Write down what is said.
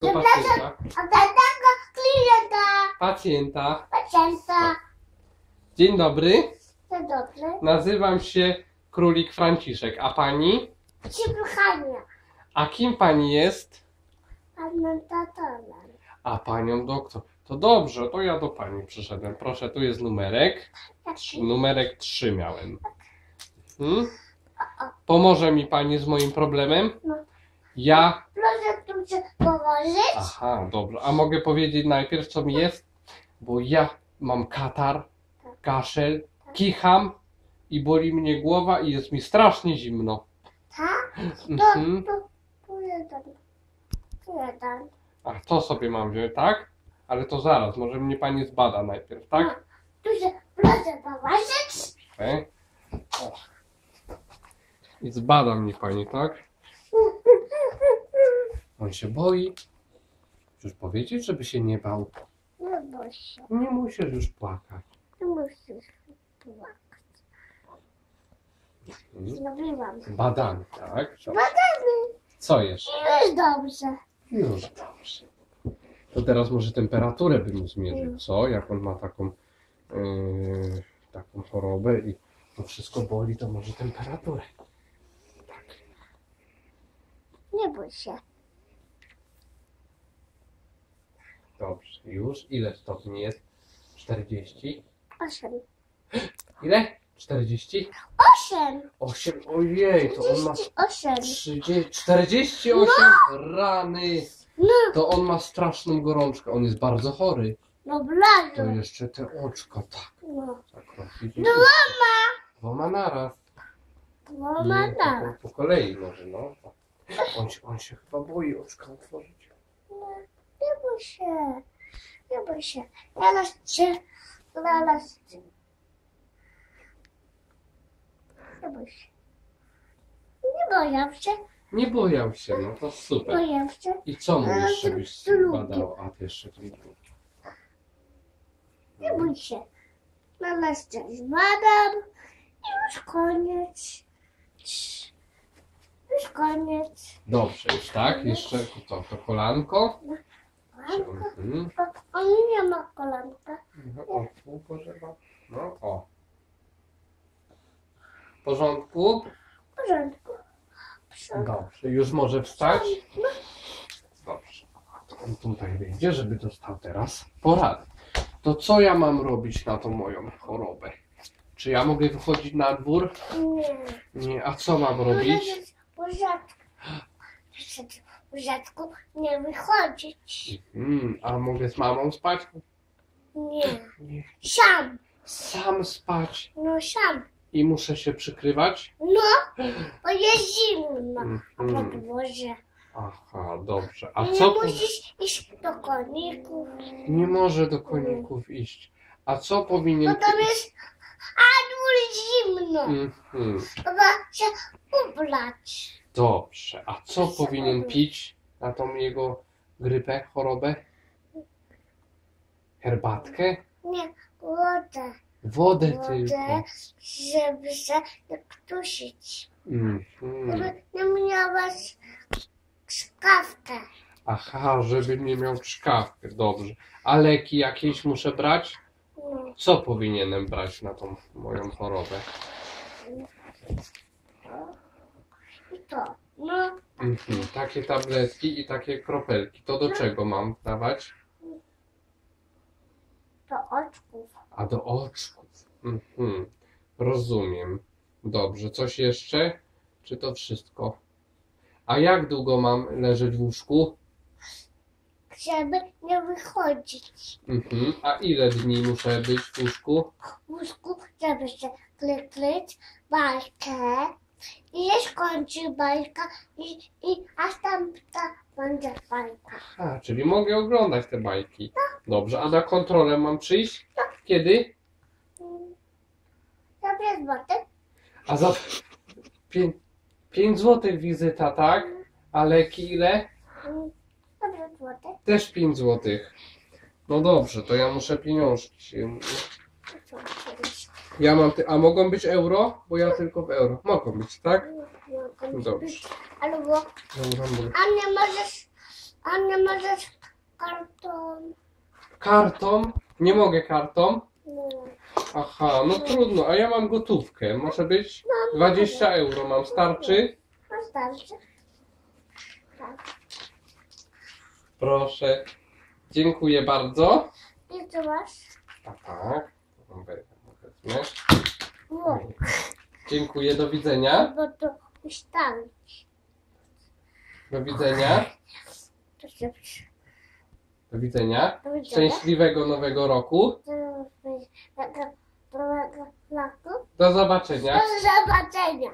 Do pacjenta. Od tego klienta, Pacjenta. pacjenta. Dzień dobry. To dobrze. Nazywam się Królik Franciszek. A pani? Przybruchania. A kim pani jest? Panem tatanem. A panią doktor. To dobrze, to ja do pani przyszedłem. Proszę, tu jest numerek. Taki. Numerek 3 miałem. Hmm? Pomoże mi pani z moim problemem? No. Ja. Proszę tu się położyć. Aha, dobrze. A mogę powiedzieć najpierw, co mi jest? Bo ja mam katar, kaszel, kicham i boli mnie głowa i jest mi strasznie zimno. Tak? To, Mhm. to, tu jeden. A to sobie mam wziąć, tak? Ale to zaraz, może mnie pani zbada najpierw, tak? Tu się proszę położyć. Okej. O. I zbada mnie pani, tak? On się boi. Już powiedzieć, żeby się nie bał. Nie bój się. Nie musisz już płakać. Nie musisz płakać. Mhm. Zrobiłam. Badanie, tak? Badamy. Co jeszcze? Już dobrze. Już dobrze. To teraz może temperaturę bym zmierzył, co? Jak on ma taką, yy, taką chorobę i to wszystko boli, to może temperaturę. Tak. Nie bój się. Dobrze. Już? Ile stopni jest? 40? Osiem. Ile? 40? Osiem. 8? Ojej, to on ma Osiem. 30, 48 rany. No, To on ma straszną gorączkę. On jest bardzo chory. no To jeszcze te oczka, tak. No, tak widzicie? Dwoma. Dwoma naraz. Dwoma Nie, na. po, po kolei może, no. On się, on się chyba boi oczka otworzyć. Nie bój się. Nie bój się. Zaraz cię. Zaraz cię. Nie bój się. Nie boję się. Nie boję się, no to super. Boję się. I co mówisz, żebyś badał? A ty jeszcze tu Nie bój się. Zaraz cię zbadam. I już koniec. Już koniec. Dobrze, już tak? Jeszcze to, to kolanko. Mhm. On nie ma kolanka. No, o, tu pożeba. No, o. W porządku? W porządku. W porządku. Dobrze, już może wstać? Dobrze. On tutaj wyjdzie, żeby dostał teraz poradę. To co ja mam robić na tą moją chorobę? Czy ja mogę wychodzić na dwór? Nie. Nie, a co mam robić? W rzadku nie wychodzić. Hmm, a mogę z mamą spać? Nie. Nie. Sam. Sam spać No sam. i muszę się przykrywać? No. Bo jest zimno. A Mhm. podłoże. Aha, dobrze. A Nie co? po- musisz iść do koników. Nie może do koników iść. A co powinien... Bo tam jest a dwór zimno. Mhm. Trzeba się ubrać. Dobrze. A co powinien pić na tą jego grypę, chorobę? Herbatkę? Nie, wodę. Wodę Wodę, tylko. żeby się nie ktusić. Mhm. Żeby nie miałaś skawkę. Aha, żebym nie miał czkawkę. Dobrze. A leki jakieś muszę brać? No. Co powinienem brać na tą moją chorobę? To. No, Mhm. Takie tabletki i takie kropelki. To do czego mam dawać? do oczków. A do oczków. Mhm. Rozumiem. Dobrze. Coś jeszcze? Czy to wszystko? A jak długo mam leżeć w łóżku? Żeby nie wychodzić. Mhm. A ile dni muszę być w łóżku? W łóżku, żeby się kliknąć bajkę. I nie skończy bajka i, i aż tam ta będzie bajka. A, czyli mogę oglądać te bajki. Dobrze. A na kontrolę mam przyjść? Kiedy? Mm. Dobry złoty. A za 5 złotych wizyta, tak? A leki ile? Mm. Dobry złoty. Też 5 złotych. No dobrze, to ja muszę pieniążki. Co kiedyś? Ja mam. Ty... A mogą być euro? Bo ja tylko w euro. Mogą być, tak? Mogą Dobrze. być. Albo, Dobra, mogę. a nie możesz A nie możesz karton. Kartą? Nie mogę kartą? No. Aha, no trudno, a ja mam gotówkę. Może być Mam 20 euro mam. Starczy? Wystarczy. Tak. Proszę. Dziękuję bardzo. I co masz? A tak. Wezmę. Łuk. Dziękuję, do widzenia. Bo to ustawić. Do widzenia. Do widzenia. Do widzenia. Szczęśliwego nowego roku. Do zobaczenia. Do zobaczenia.